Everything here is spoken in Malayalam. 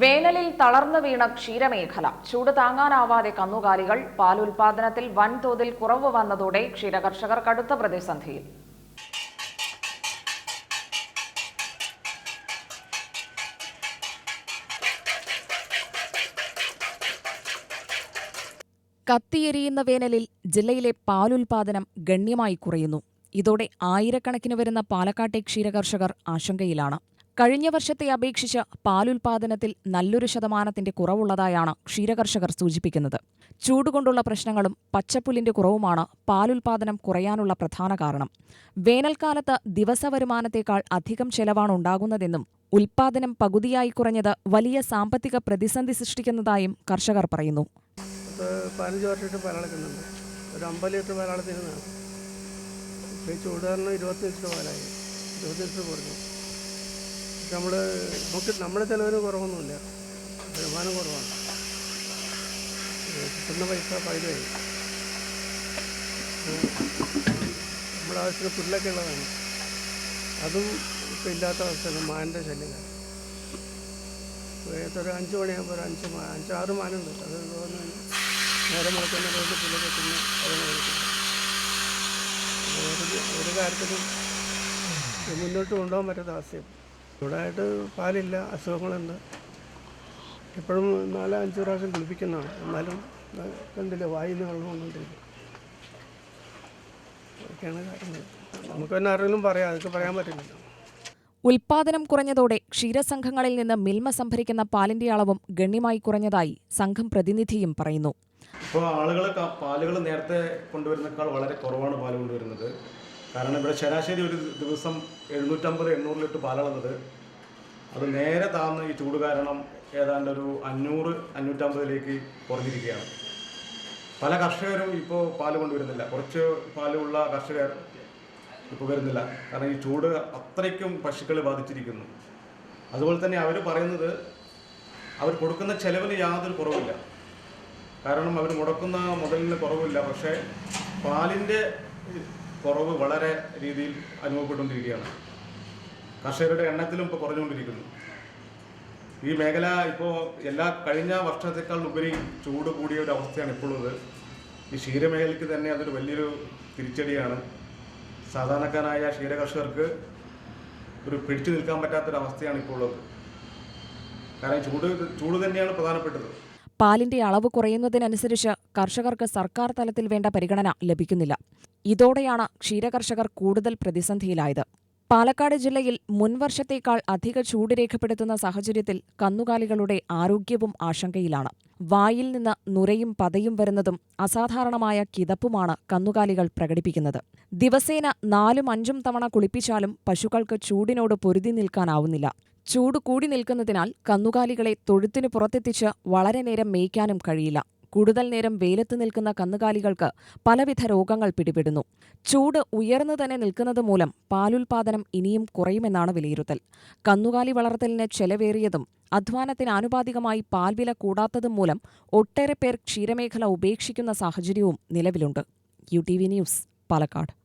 വേനലിൽ തളർന്നു വീണ ക്ഷീരമേഖല. ചൂട് താങ്ങാനാവാതെ കന്നുകാലികൾ പാൽ ഉൽപാദനത്തിൽ വൻതോതിൽ കുറവ് വന്നതോടെ ക്ഷീരകർഷകർ കടുത്ത പ്രതിസന്ധിയിൽ. കത്തിയെരിയുന്ന വേനലിൽ ജില്ലയിലെ പാലുൽപാദനം ഗണ്യമായി കുറയുന്നു. ഇതോടെ ആയിരക്കണക്കിന് വരുന്ന പാലക്കാട്ടെ ക്ഷീരകർഷകർ ആശങ്കയിലാണ്. കഴിഞ്ഞ വർഷത്തെ അപേക്ഷിച്ച് പാലുൽപാദനത്തിൽ നല്ലൊരു ശതമാനത്തിന്റെ കുറവുള്ളതായാണ് ക്ഷീരകർഷകർ സൂചിപ്പിക്കുന്നത്. ചൂടുകൊണ്ടുള്ള പ്രശ്നങ്ങളും പച്ചപ്പുല്ലിന്റെ കുറവുമാണ് പാലുൽപാദനം കുറയാനുള്ള പ്രധാന കാരണം. വേനൽക്കാലത്ത് ദിവസവരുമാനത്തേക്കാൾ അധികം ചെലവാണ് ഉണ്ടാകുന്നതെന്നും ഉൽപാദനം പകുതിയായി കുറഞ്ഞത് വലിയ സാമ്പത്തിക പ്രതിസന്ധി സൃഷ്ടിക്കുന്നതായും കർഷകർ പറയുന്നു. പതിനഞ്ച് വർഷമായിട്ട് ഒരു അമ്പത് ലിറ്റർ ചൂട് കാരണം ഇരുപത്തി ലിറ്റർ കുറഞ്ഞു. നമ്മൾ നമുക്ക് നമ്മുടെ ചിലവിന് കുറവൊന്നുമില്ല. വരുമാനം കുറവാണ്. കിട്ടുന്ന പൈസ പകുതിയായി നമ്മുടെ ആവശ്യത്തിന് പുല്ലൊക്കെ ഉള്ളതാണ്. അതും ഇപ്പം ഇല്ലാത്ത അവസ്ഥയാണ് കാരണം ഏകദേശം ഒരു അഞ്ച് മണിയാകുമ്പോൾ ഒരു അഞ്ച് മാ അഞ്ചാറ് മാനുണ്ട്. അത് തോന്നുന്നു നേരെ മുളക്കുന്ന റോഡ് പുല്ലൊക്കെ തിന്ന് ഒരു കാര്യത്തിലും മുന്നോട്ട് കൊണ്ടുപോകാൻ പറ്റാത്ത അവസ്ഥയും ചൂടായിട്ട് പാലില്ല അസുഖങ്ങളുണ്ട്. എപ്പോഴും നാലോ അഞ്ച് പ്രാവശ്യം കുളിപ്പിക്കുന്നതാണ്. എന്നാലും കണ്ടില്ല വായിൽ നിന്ന് വെള്ളം കൊണ്ടുകൊണ്ടിരിക്കും ഒക്കെയാണ് കാര്യങ്ങൾ നമുക്ക് തന്നെ ആരെങ്കിലും പറയാം അതൊക്കെ പറയാൻ പറ്റില്ലല്ലോ. ഉൽപാദനം കുറഞ്ഞതോടെ ക്ഷീരസംഘങ്ങളിൽ നിന്ന് മിൽമ സംഭരിക്കുന്ന പാലിന്റെ അളവും ഗണ്യമായി കുറഞ്ഞതായി സംഘം പ്രതിനിധിയും പറയുന്നു. ഇപ്പോൾ ആളുകൾ പാലുകൾ നേരത്തെ കൊണ്ടുവരുന്നേക്കാൾ വളരെ കുറവാണ് പാൽ കൊണ്ടുവരുന്നത്. കാരണം ഇവിടെ ശരാശരി ഒരു ദിവസം എഴുന്നൂറ്റമ്പത് എണ്ണൂറ് ലിറ്റർ പാലളന്നത് അത് നേരെ താന്ന് ഈ ചൂട് കാരണം ഏതാണ്ട് ഒരു അഞ്ഞൂറ് അഞ്ഞൂറ്റമ്പതിലേക്ക് കുറഞ്ഞിരിക്കുകയാണ്. പല കർഷകരും ഇപ്പോൾ പാൽ കൊണ്ടുവരുന്നില്ല. കുറച്ച് പാലുള്ള കർഷകർ ഇപ്പോൾ വരുന്നില്ല. കാരണം ഈ ചൂട് അത്രയ്ക്കും പശുക്കളെ ബാധിച്ചിരിക്കുന്നു. അതുപോലെ തന്നെ അവർ പറയുന്നത് അവർ കൊടുക്കുന്ന ചെലവിന് യാതൊരു കുറവില്ല കാരണം അവർ മുടക്കുന്ന മുതലിന് കുറവില്ല പക്ഷേ പാലിന്റെ കുറവ് വളരെ രീതിയിൽ അനുഭവപ്പെട്ടുകൊണ്ടിരിക്കുകയാണ്. കർഷകരുടെ എണ്ണത്തിലും ഇപ്പോൾ കുറഞ്ഞുകൊണ്ടിരിക്കുന്നു. ഈ മേഖല ഇപ്പോൾ എല്ലാ കഴിഞ്ഞ വർഷത്തേക്കാൾ ഉപരി ചൂട് കൂടിയ ഒരു അവസ്ഥയാണ് ഇപ്പോഴുള്ളത്. ഈ ക്ഷീരമേഖലയ്ക്ക് തന്നെ അതൊരു വലിയൊരു തിരിച്ചടിയാണ്. സാധാരണക്കാരായ ക്ഷീരകർഷകർക്ക് ഒരു പിടിച്ചു നിൽക്കാൻ പറ്റാത്തൊരവസ്ഥയാണ് ഇപ്പോൾ ഉള്ളത് കാരണം ചൂട് ചൂട് തന്നെയാണ് പ്രധാനപ്പെട്ടത്. പാലിന്റെ അളവ് കുറയുന്നതിനനുസരിച്ച് കർഷകർക്ക് സർക്കാർ തലത്തിൽ വേണ്ട പരിഗണന ലഭിക്കുന്നില്ല. ഇതോടെയാണ് ക്ഷീരകർഷകർ കൂടുതൽ പ്രതിസന്ധിയിലായത്. പാലക്കാട് ജില്ലയിൽ മുൻവർഷത്തേക്കാൾ അധിക ചൂട് രേഖപ്പെടുത്തുന്ന സാഹചര്യത്തിൽ കന്നുകാലികളുടെ ആരോഗ്യവും ആശങ്കയിലാണ്. വായിൽ നിന്ന് നുരയും പതയും വരുന്നതും അസാധാരണമായ കിതപ്പുമാണ് കന്നുകാലികൾ പ്രകടിപ്പിക്കുന്നത്. ദിവസേന നാലും അഞ്ചും തവണ കുളിപ്പിച്ചാലും പശുക്കൾക്ക് ചൂടിനോട് പൊരുതി നിൽക്കാനാവുന്നില്ല. ചൂട് കൂടി നിൽക്കുന്നതിനാൽ കന്നുകാലികളെ തൊഴുത്തിനു പുറത്തെത്തിച്ച് വളരെ നേരം മേയ്ക്കാനും കഴിയില്ല. കൂടുതൽ നേരം വെയിലത്ത് നിൽക്കുന്ന കന്നുകാലികൾക്ക് പലവിധ രോഗങ്ങൾ പിടിപെടുന്നു. ചൂട് ഉയർന്നു തന്നെ നിൽക്കുന്നത് മൂലം പാലുൽപാദനം ഇനിയും കുറയുമെന്നാണ് വിലയിരുത്തൽ. കന്നുകാലി വളർത്തലിന് ചെലവേറിയതും അധ്വാനത്തിന് ആനുപാതികമായി പാൽവില കൂടാത്തതും മൂലം ഒട്ടേറെ പേർ ക്ഷീരമേഖല ഉപേക്ഷിക്കുന്ന സാഹചര്യവും നിലവിലുണ്ട്. U T V news Palakkad.